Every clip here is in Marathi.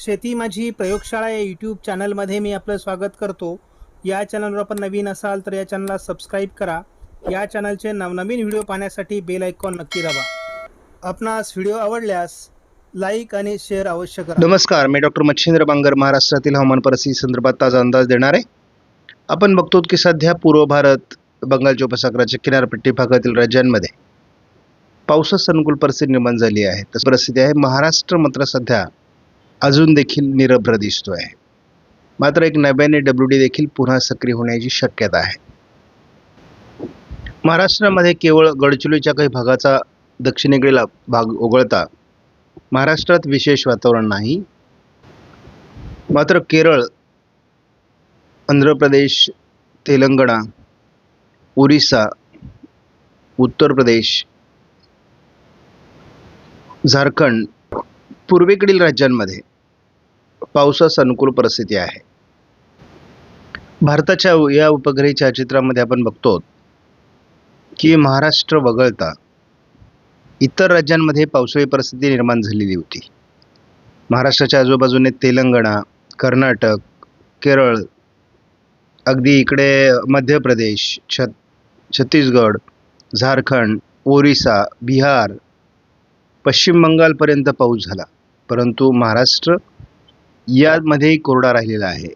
शेती माझी प्रयोगशाळा या यूट्यूब चॅनलमध्ये मी आपलं स्वागत करतो. या चॅनलवर आपण नवीन असाल तर या चॅनलला सबस्क्राईब करा. या चॅनलचे नवनवीन व्हिडिओ पाहण्यासाठी बेल आयकॉन नक्की दाबा. आपणास व्हिडिओ आवडल्यास लाईक आणि शेअर अवश्य करा. नमस्कार मी डॉक्टर मच्छिंद्र बांगर महाराष्ट्रातील हवामान परिस्थिती संदर्भात ताजा अंदाज देणार आहे. आपण बघतो की सध्या पूर्व भारत बंगालच्या उपसागराच्या किनारपट्टी भागातील राज्यांमध्ये पावसास अनुकूल परिस्थिती निर्माण झाली आहे. तसं परिस्थिती आहे. महाराष्ट्र मात्र सध्या अजून देखील निरभ्र दिसतो आहे मात्र एक नव्याने डब्ल्यू डी देखील पुन्हा सक्रिय होण्याची शक्यता आहे. महाराष्ट्रामध्ये केवळ गडचिरोलीच्या काही भागाचा दक्षिणेकडील भाग वगळता महाराष्ट्रात विशेष वातावरण नाही. मात्र केरळ आंध्र प्रदेश तेलंगणा ओरिसा उत्तर प्रदेश झारखंड पूर्वेकडील राज्यांमध्ये पावसास अनुकूल परिस्थिती आहे. भारताच्या या उपग्रही छायाचित्रामध्ये आपण बघतो की महाराष्ट्र वगळता इतर राज्यांमध्ये पावसाळी परिस्थिती निर्माण झालेली होती. महाराष्ट्राच्या आजूबाजूने तेलंगणा कर्नाटक केरळ अगदी इकडे मध्य प्रदेश छत छत्तीसगड झारखंड ओरिसा बिहार पश्चिम बंगालपर्यंत पाऊस झाला. परंतु महाराष्ट्र यामध्येही कोरडा राहिलेला आहे.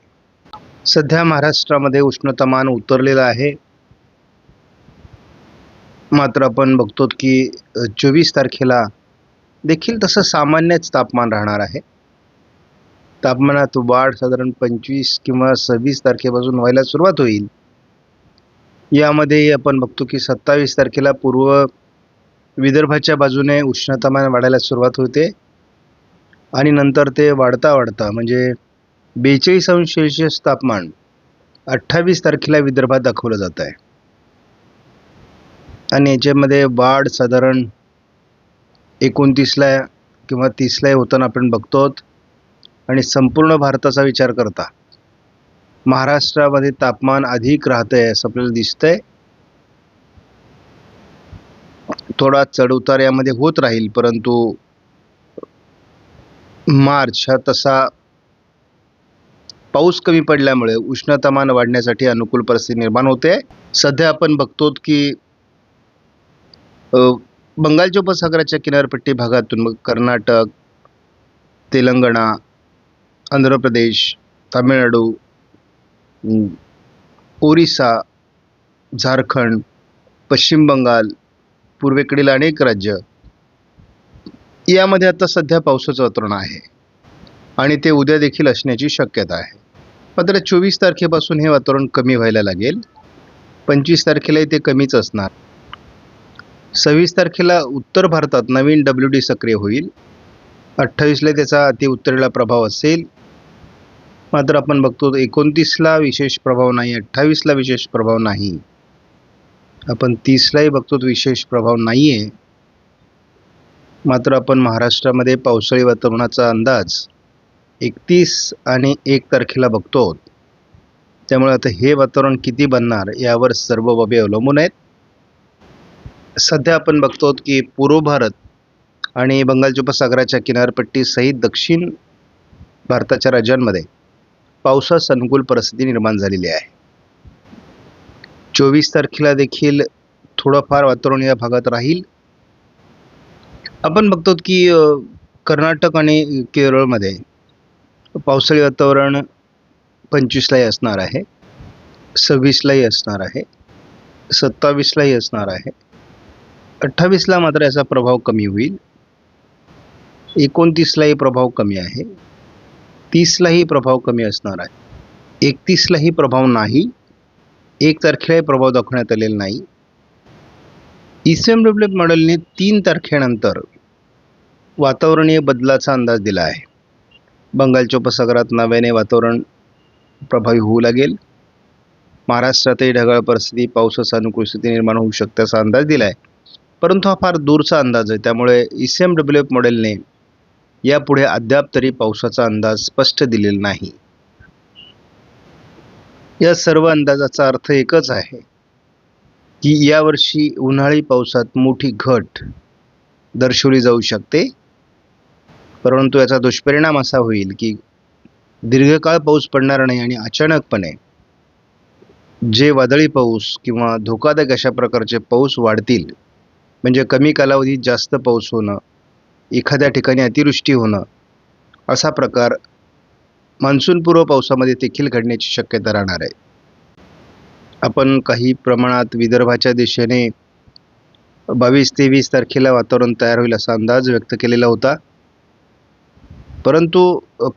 सध्या महाराष्ट्रामध्ये उष्णतामान उतरलेलं आहे. मात्र आपण बघतो की चोवीस तारखेला देखील तसं सामान्यच तापमान राहणार आहे. तापमानात वाढ साधारण पंचवीस किंवा सव्वीस तारखेपासून व्हायला सुरुवात होईल. यामध्ये आपण बघतो की सत्तावीस तारखेला पूर्व विदर्भाच्या बाजूने उष्णतामान वाढायला सुरुवात होते. आणि नंतर ते वाढता वाढता म्हणजे बेचाळीस अंश सेल्शियस तापमान अठ्ठावीस तारखेला विदर्भात दाखवलं जात आहे. आणि याच्यामध्ये वाढ साधारण एकोणतीसला किंवा तीसला होताना आपण बघतो. आणि संपूर्ण भारताचा विचार करता महाराष्ट्रामध्ये तापमान अधिक राहतं आहे असं आपल्याला दिसतंय. थोडा चढउतार यामध्ये होत राहील परंतु मार्च हा तसा पाऊस कमी पडल्यामुळे उष्णतामान वाढण्यासाठी अनुकूल परिस्थिती निर्माण होते. सध्या आपण बघतो की बंगालच्या उपसागराच्या किनारपट्टी भागातून मग कर्नाटक तेलंगणा आंध्र प्रदेश तामिळनाडू ओरिसा झारखंड पश्चिम बंगाल पूर्वेकडील अनेक राज्य यामध्ये आता सध्या पावसाचं वातावरण आहे. आणि ते उद्या देखील असण्याची शक्यता आहे. मात्र चोवीस तारखेपासून हे वातावरण कमी व्हायला लागेल. पंचवीस तारखेलाही ते कमीच असणार. सव्वीस तारखेला उत्तर भारतात नवीन डब्ल्यू डी सक्रिय होईल. अठ्ठावीसला त्याचा अति उत्तरेला प्रभाव असेल. मात्र आपण बघतो एकोणतीसला विशेष प्रभाव नाही अठ्ठावीसला विशेष प्रभाव नाही. आपण तीसलाही बघतो विशेष प्रभाव नाही आहे मात्र आपण महाराष्ट्रामध्ये पावसाळी वातावरणाचा अंदाज एकतीस आणि एक तारखेला बघतो त्यामुळे आता हे वातावरण किती बनणार यावर सर्व बाबी अवलंबून आहेत. सध्या आपण बघतो आहोत की पूर्व भारत आणि बंगालच्या उपसागराच्या किनारपट्टीसहित दक्षिण भारताच्या राज्यांमध्ये पावसास अनुकूल परिस्थिती निर्माण झालेली आहे. चोवीस तारखेला देखील थोडंफार वातावरण या भागात राहील. आपण बघतो की कर्नाटक आणि केरळमध्ये पावसाळी वातावरण पंचवीसलाही असणार आहे सव्वीसलाही असणार आहे सत्तावीसलाही असणार आहे. अठ्ठावीसला मात्र याचा प्रभाव कमी होईल. एकोणतीसलाही प्रभाव कमी आहे. तीसलाही प्रभाव कमी असणार आहे. एकतीसलाही प्रभाव नाही. एक तारखेलाही प्रभाव दाखवण्यात आलेला नाही. ईसीएम डब्ल्यू मॉडेलने तीन तारखेनंतर वातावरणीय बदलाचा अंदाज दिला आहे. बंगालच्या उपसागरात नव्याने वातावरण प्रभावी होऊ लागेल. महाराष्ट्रातही ढगाळ परिस्थिती पावसाचा अनुकूल स्थिती निर्माण होऊ शकते असा अंदाज दिला आहे. परंतु हा फार दूरचा अंदाज आहे. त्यामुळे E C M W F मॉडेलने यापुढे अद्याप तरी पावसाचा अंदाज स्पष्ट दिलेला नाही. या सर्व अंदाजाचा अर्थ एकच आहे की यावर्षी उन्हाळी पावसात मोठी घट दर्शवली जाऊ शकते. परंतु याचा दुष्परिणाम असा होईल की दीर्घकाळ पाऊस पडणार नाही आणि अचानकपणे जे वादळी पाऊस किंवा धोकादायक अशा प्रकारचे पाऊस वाढतील म्हणजे कमी कालावधीत जास्त पाऊस होणं एखाद्या ठिकाणी अतिवृष्टी होणं असा प्रकार मान्सूनपूर्व पावसामध्ये देखील घडण्याची शक्यता राहणार आहे. आपण काही प्रमाणात विदर्भाच्या दिशेने बावीस तेवीस तारखेला वातावरण तयार होईल असा अंदाज व्यक्त केलेला होता. परंतु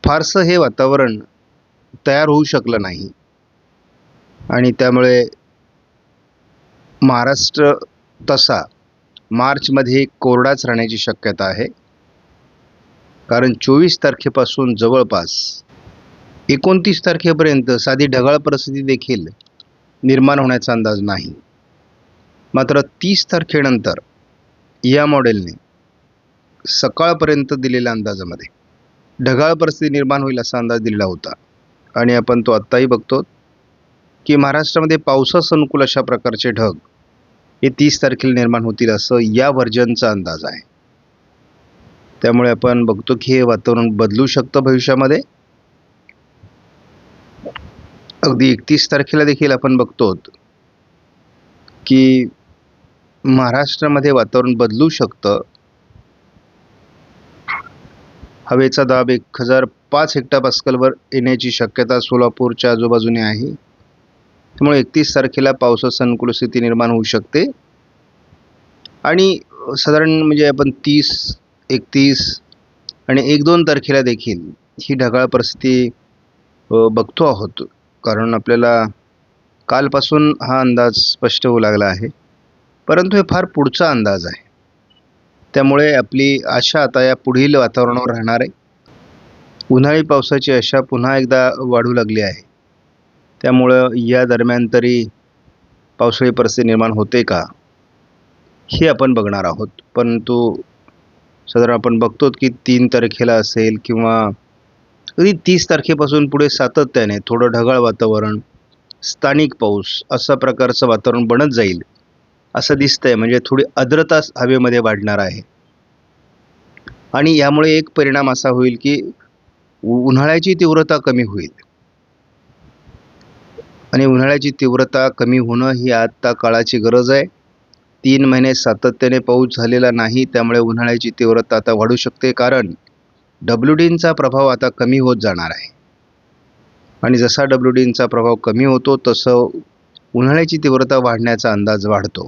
फारसं हे वातावरण तयार होऊ शकलं नाही. आणि त्यामुळे महाराष्ट्र तसा मार्चमध्ये कोरडाच राहण्याची शक्यता आहे. कारण चोवीस तारखेपासून जवळपास एकोणतीस तारखेपर्यंत साधी ढगाळ परिस्थिती देखील निर्माण होण्याचा अंदाज नाही. मात्र तीस तारखेनंतर या मॉडेलने सकाळपर्यंत दिलेल्या अंदाजामध्ये ढगाळ परिस्थिती निर्माण होईल असा अंदाज दिलेला होता. आणि आपण तो आत्ताही बघतो की महाराष्ट्रामध्ये पावसास अनुकूल अशा प्रकारचे ढग हे तीस तारखेला निर्माण होतील असं या व्हर्जनचा अंदाज आहे. त्यामुळे आपण बघतो की हे वातावरण बदलू शकतं भविष्यामध्ये. अगदी एकतीस तारखेला देखील आपण बघतो की महाराष्ट्रामध्ये वातावरण बदलू शकतं. हवेचा दाब एक हजार पाच हेक्टापास्कलवर येण्याची शक्यता सोलापूरच्या आजूबाजूने आहे. त्यामुळे एकतीस तारखेला पावसाचं अनुकूल स्थिती निर्माण होऊ शकते. आणि साधारण म्हणजे आपण तीस एकतीस आणि एक दोन तारखेला देखील ही ढगाळ परिस्थिती बघतो आहोत. कारण आपल्याला कालपासून हा अंदाज स्पष्ट होऊ लागला आहे. परंतु हे फार पुढचा अंदाज आहे. त्यामुळे आपली आशा आता या पुढील वातावरणावर राहणार आहे. उन्हाळी पावसाची आशा पुन्हा एकदा वाढू लागली आहे. त्यामुळं या दरम्यान तरी पावसाळी परिस्थिती निर्माण होते का? हे आपण बघणार आहोत. परंतु साधारण आपण बघतो की तीन तारखेला असेल किंवा कधी तीस तारखेपासून पुढे सातत्याने थोडं ढगाळ वातावरण स्थानिक पाऊस असा प्रकारचं वातावरण बनत जाईल. असं दिसतंय. म्हणजे थोडी आर्द्रता हवेमध्ये वाढणार आहे. आणि यामुळे एक परिणाम असा होईल की उन्हाळ्याची तीव्रता कमी होईल. आणि उन्हाळ्याची तीव्रता कमी होणं ही आत्ता काळाची गरज आहे. तीन महिने सातत्याने पाऊस झालेला नाही त्यामुळे उन्हाळ्याची तीव्रता आता वाढू शकते कारण डब्ल्यू डींचा प्रभाव आता कमी होत जाणार आहे. आणि जसा डब्ल्यू डींचा प्रभाव कमी होतो तसं उन्हाळ्याची तीव्रता वाढण्याचा अंदाज वाढतो.